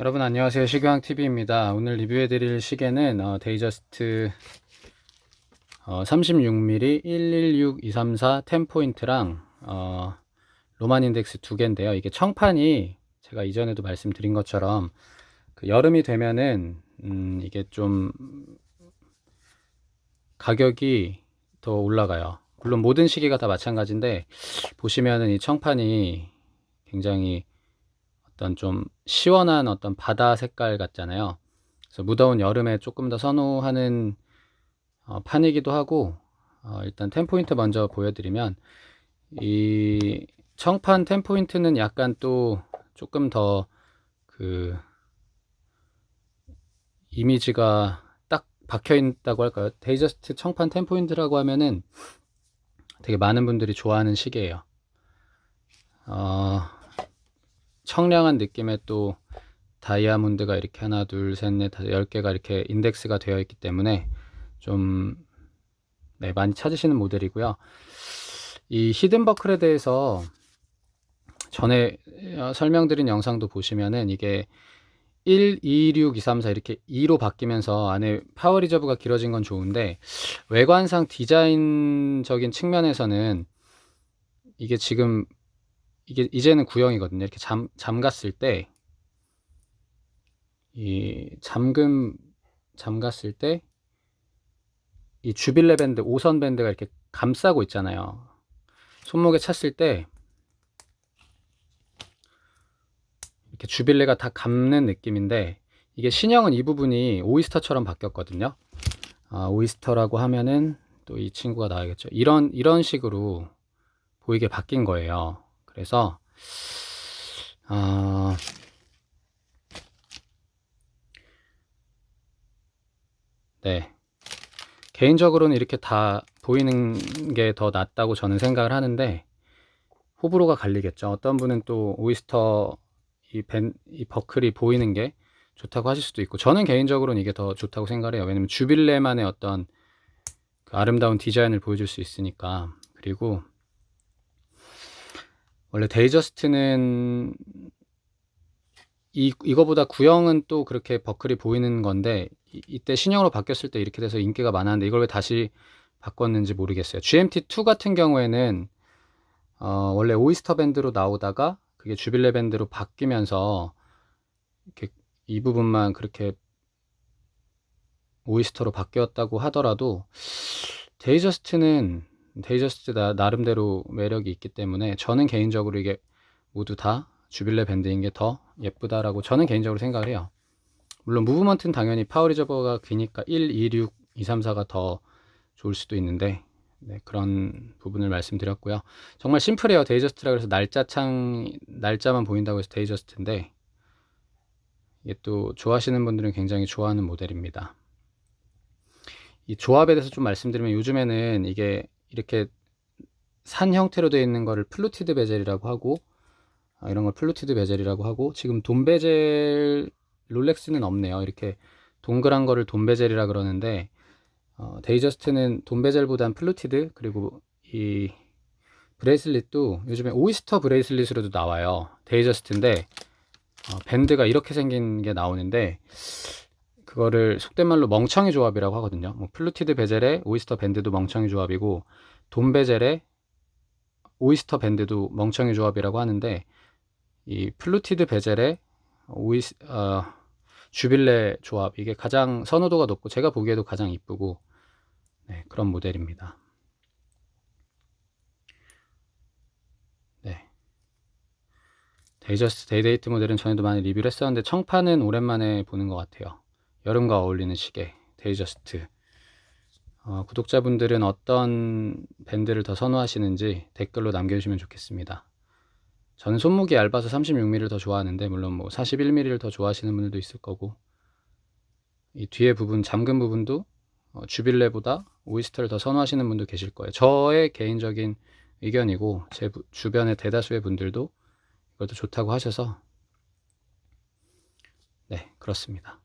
여러분 안녕하세요. 시교왕TV입니다. 오늘 리뷰해드릴 시계는 어, 데이저스트 어, 36mm 116234 10포인트랑 어, 로만 인덱스 두 개인데요. 이게 청판이 제가 이전에도 말씀드린 것처럼 그 여름이 되면은 음, 이게 좀 가격이 더 올라가요. 물론 모든 시계가 다 마찬가지인데 보시면은 이 청판이 굉장히 어떤 좀 시원한 어떤 바다 색깔 같잖아요. 그래서 무더운 여름에 조금 더 선호하는 어, 판이기도 하고 어, 일단 10포인트 먼저 보여드리면 이 청판 10포인트는 약간 또 조금 더 그 이미지가 딱 박혀 있다고 할까요? 데이저스트 청판 10포인트라고 하면은 되게 많은 분들이 좋아하는 시계예요. 어, 청량한 느낌의 또 다이아몬드가 이렇게 하나 둘 셋 넷 다섯 열 개가 이렇게 인덱스가 되어 있기 때문에 좀 네, 많이 찾으시는 모델이고요. 이 히든 버클에 대해서 전에 어, 설명드린 영상도 보시면은 이게 1, 2, 6, 2, 3, 4 이렇게 2로 바뀌면서 안에 파워 리저브가 길어진 건 좋은데 외관상 디자인적인 측면에서는 이게 지금 이게 이제는 구형이거든요. 이렇게 잠 잠갔을 때 이 잠금 잠갔을 때 이 주빌레 밴드, 오선 밴드가 이렇게 감싸고 있잖아요. 손목에 찼을 때 이렇게 주빌레가 다 감는 느낌인데 이게 신형은 이 부분이 오이스터처럼 바뀌었거든요. 아, 오이스터라고 하면은 또 이 친구가 나와야겠죠. 이런 이런 식으로 보이게 바뀐 거예요. 그래서 어, 네 개인적으로는 이렇게 다 보이는 게 더 낫다고 저는 생각을 하는데 호불호가 갈리겠죠. 어떤 분은 또 오이스터 이, 벤, 이 버클이 보이는 게 좋다고 하실 수도 있고 저는 개인적으로는 이게 더 좋다고 생각을 해요. 왜냐면 주빌레만의 어떤 그 아름다운 디자인을 보여줄 수 있으니까 그리고 원래 데이저스트는 이, 이거보다 구형은 또 그렇게 버클이 보이는 건데 이, 때 신형으로 바뀌었을 때 이렇게 돼서 인기가 많았는데 이걸 왜 다시 바꿨는지 모르겠어요. GMT2 같은 경우에는 어, 원래 오이스터 밴드로 나오다가 그게 주빌레 밴드로 바뀌면서 이렇게 이 부분만 그렇게 오이스터로 바뀌었다고 하더라도 데이저스트는 데이저스트 나, 나름대로 매력이 있기 때문에 저는 개인적으로 이게 모두 다 주빌레 밴드인 게 더 예쁘다라고 저는 개인적으로 생각을 해요. 물론 무브먼트는 당연히 파워리저버가 기니까 1, 2, 6, 2, 3, 4가 더 좋을 수도 있는데 네, 그런 부분을 말씀드렸고요. 정말 심플해요. 데이저스트라 그래서 날짜 창 날짜만 보인다고 해서 데이저스트인데 이게 또 좋아하시는 분들은 굉장히 좋아하는 모델입니다. 이 조합에 대해서 좀 말씀드리면 요즘에는 이게 이렇게 산 형태로 되어 있는 거를 플루티드 베젤이라고 하고 아, 이런 걸 플루티드 베젤이라고 하고 지금 돈 베젤 롤렉스는 없네요. 이렇게 동그란 거를 돈 베젤이라 그러는데 어, 데이저스트는 돈 베젤보단 플루티드 그리고 이 브레이슬릿도 요즘에 오이스터 브레이슬릿으로도 나와요. 데이저스트인데 어, 밴드가 이렇게 생긴 게 나오는데 그거를 속된 말로 멍청이 조합이라고 하거든요. 뭐 플루티드 베젤에 오이스터 밴드도 멍청이 조합이고 돈 베젤에 오이스터 밴드도 멍청이 조합이라고 하는데 이 플루티드 베젤에 오이스 어, 주빌레 조합 이게 가장 선호도가 높고 제가 보기에도 가장 이쁘고 네, 그런 모델입니다. 네. 데이저스트 데이데이트 모델은 전에도 많이 리뷰를 했었는데 청판은 오랜만에 보는 것 같아요. 여름과 어울리는 시계 데이저스트 어, 구독자분들은 어떤 밴드를 더 선호하시는지 댓글로 남겨주시면 좋겠습니다. 저는 손목이 얇아서 36mm를 더 좋아하는데 물론 뭐 41mm를 더 좋아하시는 분들도 있을 거고 이 뒤에 부분 잠금 부분도 어, 주빌레보다 오이스터를 더 선호하시는 분도 계실 거예요. 저의 개인적인 의견이고 제 주변의 대다수의 분들도 이것도 좋다고 하셔서 네 그렇습니다.